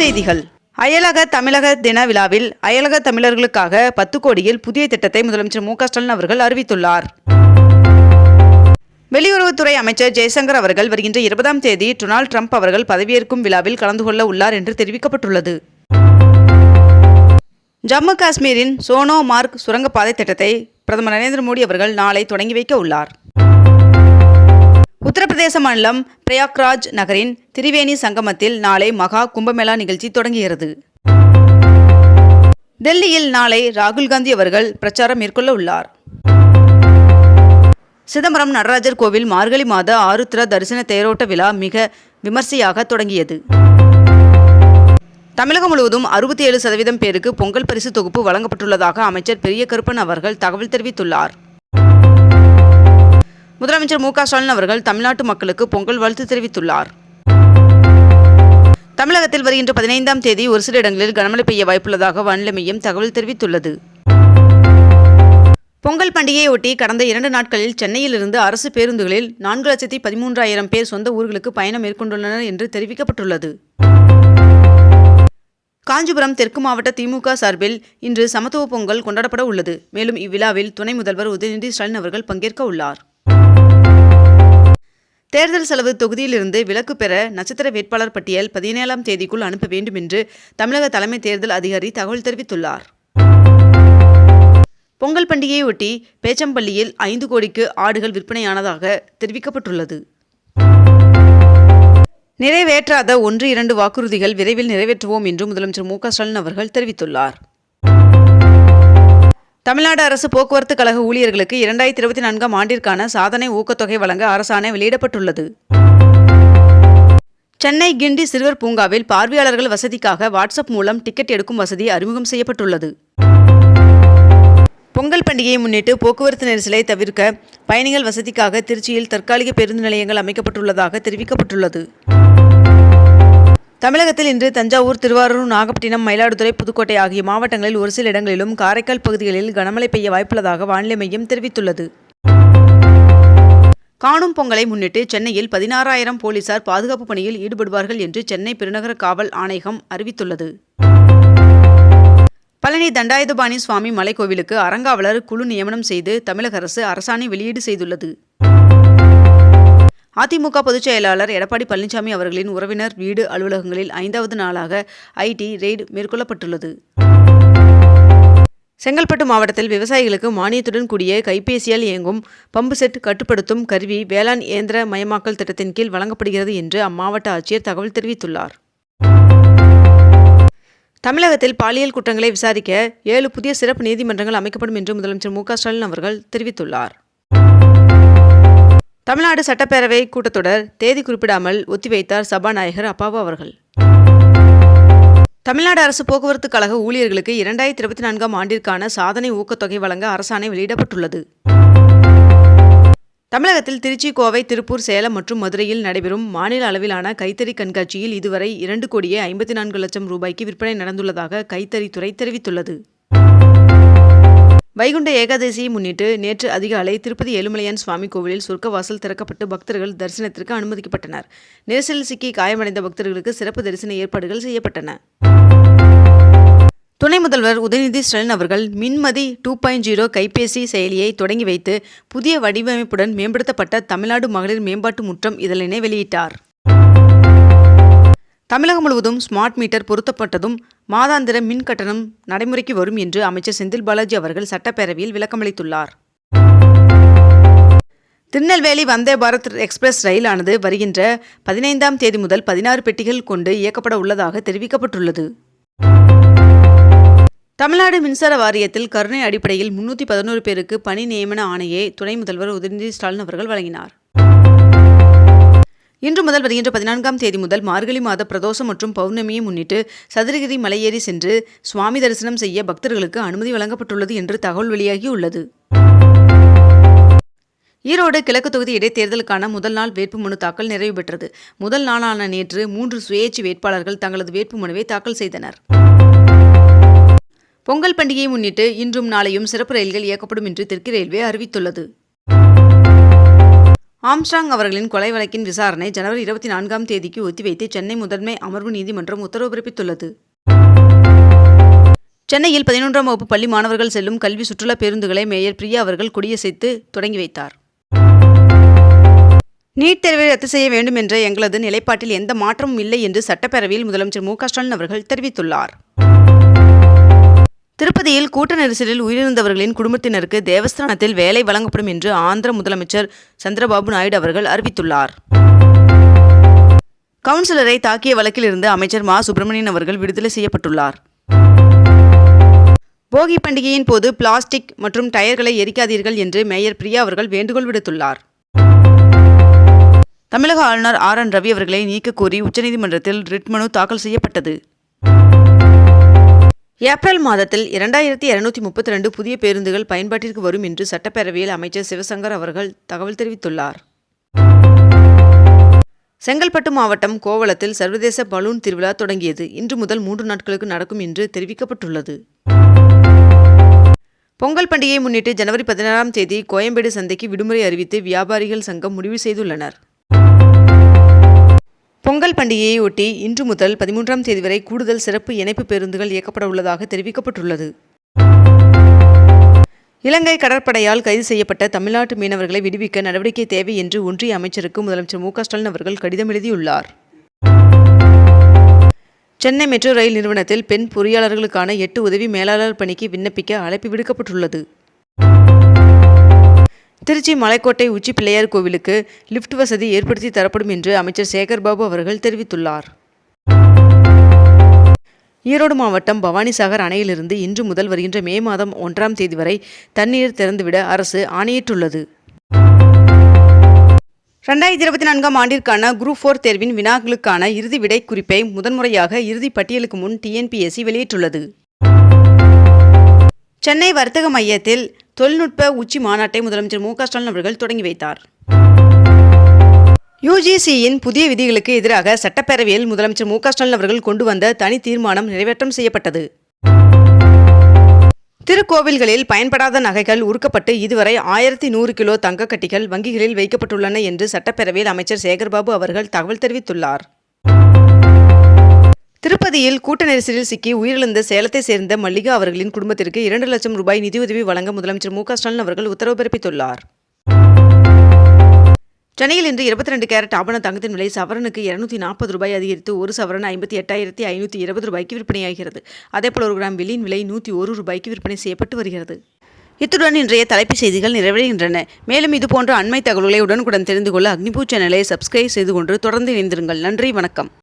செய்திகள். அயலக தமிழக தின விழாவில் அயலக தமிழர்களுக்காக பத்து கோடியில் புதிய திட்டத்தை முதலமைச்சர் மு ஸ்டாலின் அவர்கள் அறிவித்துள்ளார். வெளியுறவுத்துறை அமைச்சர் ஜெய்சங்கர் அவர்கள் வருகின்ற இருபதாம் தேதி டொனால்ட் ட்ரம்ப் அவர்கள் பதவியேற்கும் விழாவில் கலந்து கொள்ள உள்ளார் என்று தெரிவிக்கப்பட்டுள்ளது. ஜம்மு காஷ்மீரின் சோனோ மார்க் சுரங்கப்பாதை திட்டத்தை பிரதமர் நரேந்திர மோடி அவர்கள் நாளை தொடங்கி வைக்க உள்ளார். உத்தரப்பிரதேச மாநிலம் பிரயாக்ராஜ் நகரின் திரிவேணி சங்கமத்தில் நாளை மகா கும்பமேளா நிகழ்ச்சி தொடங்குகிறது. டெல்லியில் நாளை ராகுல் காந்தி அவர்கள் பிரச்சாரம் மேற்கொள்ள உள்ளார். சிதம்பரம் நடராஜர் கோவில் மார்கழி மாத ஆருத்ர தரிசன தேரோட்ட விழா மிக விமர்சையாக தொடங்கியது. தமிழகம் முழுவதும் அறுபத்தி ஏழு சதவீதம் பேருக்கு பொங்கல் பரிசு தொகுப்பு வழங்கப்பட்டுள்ளதாக அமைச்சர் பெரிய கருப்பன் அவர்கள் தகவல் தெரிவித்துள்ளார். முதலமைச்சர் மு க ஸ்டாலின் அவர்கள் தமிழ்நாட்டு மக்களுக்கு பொங்கல் வாழ்த்து தெரிவித்துள்ளார். தமிழகத்தில் வருகின்ற பதினைந்தாம் தேதி ஒரு சில இடங்களில் கனமழை பெய்ய வாய்ப்புள்ளதாக வானிலை மையம் தகவல் தெரிவித்துள்ளது. பொங்கல் பண்டிகையொட்டி கடந்த இரண்டு நாட்களில் சென்னையிலிருந்து அரசு பேருந்துகளில் நான்கு லட்சத்தி பதிமூன்றாயிரம் பேர் சொந்த ஊர்களுக்கு பயணம் மேற்கொண்டுள்ளனர் என்று தெரிவிக்கப்பட்டுள்ளது. காஞ்சிபுரம் தெற்கு மாவட்ட திமுக சார்பில் இன்று சமத்துவ பொங்கல் கொண்டாடப்பட உள்ளது. மேலும் இவ்விழாவில் துணை முதல்வர் உதயநிதி ஸ்டாலின் அவர்கள் பங்கேற்க உள்ளார். தேர்தல் செலவு தொகுதியிலிருந்து விலக்கு பெற நட்சத்திர வேட்பாளர் பட்டியல் பதினேழாம் தேதிக்குள் அனுப்ப வேண்டும் என்று தமிழக தலைமை தேர்தல் அதிகாரி தகவல் தெரிவித்துள்ளார். பொங்கல் பண்டிகையொட்டி பேச்சம்பள்ளியில் ஐந்து கோடிக்கு ஆடுகள் விற்பனையானதாக தெரிவிக்கப்பட்டுள்ளது. நிறைவேற்றாத ஒன்று இரண்டு வாக்குறுதிகள் விரைவில் நிறைவேற்றுவோம் என்று முதலமைச்சர் மு க ஸ்டாலின் அவர்கள் தெரிவித்துள்ளார். தமிழ்நாடு அரசு போக்குவரத்து கழக ஊழியர்களுக்கு இரண்டாயிரத்தி இருபத்தி நான்காம் ஆண்டிற்கான சாதனை ஊக்கத்தொகை வழங்க அரசாணை வெளியிடப்பட்டுள்ளது. சென்னை கிண்டி சிறுவர் பூங்காவில் பார்வையாளர்கள் வசதிக்காக வாட்ஸ்அப் மூலம் டிக்கெட் எடுக்கும் வசதி அறிமுகம் செய்யப்பட்டுள்ளது. பொங்கல் பண்டிகையை முன்னிட்டு போக்குவரத்து நெரிசலை தவிர்க்க பயணிகள் வசதிக்காக திருச்சியில் தற்காலிக பேருந்து நிலையங்கள் அமைக்கப்பட்டுள்ளதாக தெரிவிக்கப்பட்டுள்ளது. தமிழகத்தில் இன்று தஞ்சாவூர் திருவாரூர் நாகப்பட்டினம் மயிலாடுதுறை புதுக்கோட்டை ஆகிய மாவட்டங்களில் ஒரு சில இடங்களிலும் காரைக்கால் பகுதிகளில் கனமழை பெய்ய வாய்ப்புள்ளதாக வானிலை மையம் தெரிவித்துள்ளது. காணும் பொங்கலை முன்னிட்டு சென்னையில் பதினாறாயிரம் போலீசார் பாதுகாப்பு பணியில் ஈடுபடுவார்கள் என்று சென்னை பெருநகர காவல் ஆணையகம் அறிவித்துள்ளது. பழனி தண்டாயுதபாணி சுவாமி மலைக்கோவிலுக்கு அறங்காவலர் குழு நியமனம் செய்து தமிழக அரசு அரசாணை வெளியீடு செய்துள்ளது. அதிமுக பொதுச் செயலாளர் எடப்பாடி பழனிசாமி அவர்களின் உறவினர் வீடு அலுவலகங்களில் ஐந்தாவது நாளாக ஐடி ரெய்டு மேற்கொள்ளப்பட்டுள்ளது. செங்கல்பட்டு மாவட்டத்தில் விவசாயிகளுக்கு மானியத்துடன் கூடிய கைபேசியால் இயங்கும் பம்பு செட் கட்டுப்படுத்தும் கருவி வேளாண் இயந்திர மயமாக்கல் திட்டத்தின் கீழ் வழங்கப்படுகிறது என்று அம்மாவட்ட ஆட்சியர் தகவல் தெரிவித்துள்ளார். தமிழகத்தில் பாலியல் குற்றங்களை விசாரிக்க ஏழு புதிய சிறப்பு நீதிமன்றங்கள் அமைக்கப்படும் என்று முதலமைச்சர் மு க ஸ்டாலின் அவர்கள் தெரிவித்துள்ளார். தமிழ்நாடு சட்டப்பேரவை கூட்டத்தொடர் தேதி குறிப்பிடாமல் ஒத்திவைத்தார் சபாநாயகர் அப்பாவு அவர்கள். தமிழ்நாடு அரசு போக்குவரத்து கழக ஊழியர்களுக்கு இரண்டாயிரத்தி இருபத்தி நான்காம் ஆண்டிற்கான சாதனை ஊக்கத்தொகை வழங்க அரசாணை வெளியிடப்பட்டுள்ளது. தமிழகத்தில் திருச்சி கோவை திருப்பூர் சேலம் மற்றும் மதுரையில் நடைபெறும் மாநில அளவிலான கைத்தறி கண்காட்சியில் இதுவரை இரண்டு கோடியே ஐம்பத்தி நான்கு லட்சம் ரூபாய்க்கு விற்பனை நடந்துள்ளதாக கைத்தறித்துறை தெரிவித்துள்ளது. வைகுண்ட ஏகாதசியை முன்னிட்டு நேற்று அதிகாலை திருப்பதி ஏழுமலையான் சுவாமி கோவிலில் சொர்க்கவாசல் திறக்கப்பட்டு பக்தர்கள் தரிசனத்திற்கு அனுமதிக்கப்பட்டனர். நெரிசலில் சிக்கி காயமடைந்த பக்தர்களுக்கு சிறப்பு தரிசன ஏற்பாடுகள் செய்யப்பட்டன. துணை முதல்வர் உதயநிதி ஸ்டாலின் அவர்கள் மின்மதி டூ பாயிண்ட் ஜீரோ கைபேசி செயலியை தொடங்கி வைத்து புதிய வடிவமைப்புடன் மேம்படுத்தப்பட்ட தமிழ்நாடு மகளிர் மேம்பாட்டு முற்றம் இதழினை வெளியிட்டார். தமிழகம் முழுவதும் ஸ்மார்ட் மீட்டர் பொருத்தப்பட்டதும் மாதாந்திர மின் கட்டணம் நடைமுறைக்கு வரும் என்று அமைச்சர் செந்தில் பாலாஜி அவர்கள் சட்டப்பேரவையில் விளக்கமளித்துள்ளார் திருநெல்வேலி வந்தே பாரத் எக்ஸ்பிரஸ் ரயிலானது வருகின்ற பதினைந்தாம் தேதி முதல் பதினாறு பெட்டிகள் கொண்டு இயக்கப்பட உள்ளதாக தெரிவிக்கப்பட்டுள்ளது. தமிழ்நாடு மின்சார வாரியத்தில் கருணை அடிப்படையில் முன்னூற்றி பதினோரு பேருக்கு பணி நியமன ஆணையை துணை முதல்வர் உதயநிதி ஸ்டாலின் அவர்கள் வழங்கினார். இன்று முதல் வருகின்ற பதினான்காம் தேதி முதல் மார்கழி மாத பிரதோஷம் மற்றும் பௌர்ணமியை முன்னிட்டு சதுரகிரி மலையேறி சென்று சுவாமி தரிசனம் செய்ய பக்தர்களுக்கு அனுமதி வழங்கப்பட்டுள்ளது என்று தகவல் வெளியாகியுள்ளது. ஈரோடு கிழக்கு தொகுதி இடைத்தேர்தலுக்கான முதல் நாள் வேட்புமனு தாக்கல் நிறைவு பெற்றது. முதல் நாளான நேற்று மூன்று சுயேட்சை வேட்பாளர்கள் தங்களது வேட்புமனுவை தாக்கல் செய்தனர். பொங்கல் பண்டிகையை முன்னிட்டு இன்றும் நாளையும் சிறப்பு ரயில்கள் இயக்கப்படும் என்று தெற்கு ரயில்வே அறிவித்துள்ளது. ஆம்ஸ்ட்ராங் அவர்களின் கொலை வழக்கின் விசாரணை ஜனவரி இருபத்தி நான்காம் தேதிக்கு ஒத்திவைத்து சென்னை முதன்மை அமர்வு நீதிமன்றம் உத்தரவு பிறப்பித்துள்ளது. சென்னையில் பதினொன்றாம் வகுப்பு பள்ளி மாணவர்கள் செல்லும் கல்வி சுற்றுலா பேருந்துகளை மேயர் பிரியா அவர்கள் கொடியசைத்து தொடங்கி வைத்தார். நீட் தேர்வை ரத்து செய்ய வேண்டும் என்ற எங்களது நிலைப்பாட்டில் எந்த மாற்றமும் இல்லை என்று சட்டப்பேரவையில் முதலமைச்சர் மு க ஸ்டாலின் அவர்கள் தெரிவித்துள்ளார். திருப்பதியில் கூட்ட நெரிசலில் உயிரிழந்தவர்களின் குடும்பத்தினருக்கு தேவஸ்தானத்தில் வேலை வழங்கப்படும் என்று ஆந்திர முதலமைச்சர் சந்திரபாபு நாயுடு அவர்கள் அறிவித்துள்ளார். கவுன்சிலரை தாக்கிய வழக்கிலிருந்து அமைச்சர் மா. சுப்பிரமணியன் அவர்கள் விடுதலை செய்யப்பட்டுள்ளார். போகி பண்டிகையின் போது பிளாஸ்டிக் மற்றும் டயர்களை எரிக்காதீர்கள் என்று மேயர் பிரியா அவர்கள் வேண்டுகோள் விடுத்துள்ளார். தமிழக ஆளுநர் ஆர். என். ரவி அவர்களை நீக்கக்கோரி உச்சநீதிமன்றத்தில் ரிட் மனு தாக்கல் செய்யப்பட்டது. ஏப்ரல் மாதத்தில் இரண்டாயிரத்தி இருநூத்தி முப்பத்தி ரெண்டு புதிய பேருந்துகள் பயன்பாட்டிற்கு வரும் என்று சட்டப்பேரவையில் அமைச்சர் சிவசங்கர் அவர்கள் தகவல் தெரிவித்துள்ளார். செங்கல்பட்டு மாவட்டம் கோவளத்தில் சர்வதேச பலூன் திருவிழா தொடங்கியது. இன்று முதல் மூன்று நாட்களுக்கு நடக்கும் என்று தெரிவிக்கப்பட்டுள்ளது. பொங்கல் பண்டிகையை முன்னிட்டு ஜனவரி பதினாறாம் தேதி கோயம்பேடு சந்தைக்கு விடுமுறை அறிவித்து வியாபாரிகள் சங்கம் முடிவு செய்துள்ளனர். பொங்கல் பண்டிகையை ஒட்டி இன்று முதல் பதிமூன்றாம் தேதி வரை கூடுதல் சிறப்பு இணைப்பு பேருந்துகள் இயக்கப்பட உள்ளதாக தெரிவிக்கப்பட்டுள்ளது. இலங்கை கடற்படையால் கைது செய்யப்பட்ட தமிழ்நாட்டு மீனவர்களை விடுவிக்க நடவடிக்கை தேவை என்று ஒன்றிய அமைச்சருக்கு முதலமைச்சர் மு ஸ்டாலின் அவர்கள் கடிதம் எழுதியுள்ளார். சென்னை மெட்ரோ ரயில் நிறுவனத்தில் பெண் பொறியாளர்களுக்கான எட்டு உதவி மேலாளர் பணிக்கு விண்ணப்பிக்க அழைப்பு விடுக்கப்பட்டுள்ளது. திருச்சி மலைக்கோட்டை உச்சி பிள்ளையார் கோவிலுக்கு லிஃப்ட் வசதி ஏற்படுத்தி தரப்படும் என்று அமைச்சர் சேகர்பாபு அவர்கள் தெரிவித்துள்ளார். ஈரோடு மாவட்டம் பவானிசாகர் அணையிலிருந்து இன்று முதல் வருகின்ற மே மாதம் ஒன்றாம் தேதி வரை தண்ணீர் திறந்துவிட அரசு ஆணையிட்டுள்ளது. ரெண்டாயிரத்தி இருபத்தி நான்காம் ஆண்டிற்கான குரூப் ஃபோர் தேர்வின் வினாக்களுக்கான இறுதி விடை குறிப்பை முதன்முறையாக இறுதி பட்டியலுக்கு முன் டிஎன்பிஎஸ்சி வெளியிட்டுள்ளது. சென்னை வர்த்தக மையத்தில் தொழில்நுட்ப உச்சி மாநாட்டை முதலமைச்சர் மு க ஸ்டாலின் அவர்கள் தொடங்கி வைத்தார். யுஜிசியின் புதிய விதிகளுக்கு எதிராக சட்டப்பேரவையில் முதலமைச்சர் மு க ஸ்டாலின் அவர்கள் கொண்டு வந்த தனி தீர்மானம் நிறைவேற்றம் செய்யப்பட்டது. திருக்கோவில்களில் பயன்படாத நகைகள் உருக்கப்பட்டு இதுவரை ஆயிரத்தி நூறு கிலோ தங்கக்கட்டிகள் வங்கிகளில் வைக்கப்பட்டுள்ளன என்று சட்டப்பேரவையில் அமைச்சர் சேகர்பாபு அவர்கள் தகவல் தெரிவித்துள்ளார். திருப்பதியில் கூட்ட நெரிசலில் சிக்கி உயிரிழந்த சேலத்தை சேர்ந்த மல்லிகா அவர்களின் குடும்பத்திற்கு இரண்டு லட்சம் ரூபாய் நிதியுதவி வழங்க முதலமைச்சர் மு ஸ்டாலின் அவர்கள் உத்தரவு பிறப்பித்துள்ளார். சென்னையில் இன்று இருபத்தி ரெண்டு கேரட் ஆபண தங்கத்தின் விலை சவரனுக்கு இருநூத்தி நாற்பது ரூபாய் அதிகரித்து ஒரு சவரன் ஐம்பத்தி எட்டாயிரத்தி ஐநூற்றி இருபது ரூபாய்க்கு விற்பனையாகிறது. அதேபோல் ஒரு கிராம் வெளியின் விலை நூற்றி ஒரு ரூபாய்க்கு விற்பனை செய்யப்பட்டு வருகிறது. இத்துடன் இன்றைய தலைப்புச் செய்திகள் நிறைவடைகின்றன. மேலும் இதுபோன்ற அண்மை தகவல்களை உடனுக்குடன் தெரிந்து கொள்ள அக்னிபூ சேனலை சப்ஸ்கிரைப் செய்து கொண்டு தொடர்ந்து இணைந்திருங்கள். நன்றி வணக்கம்.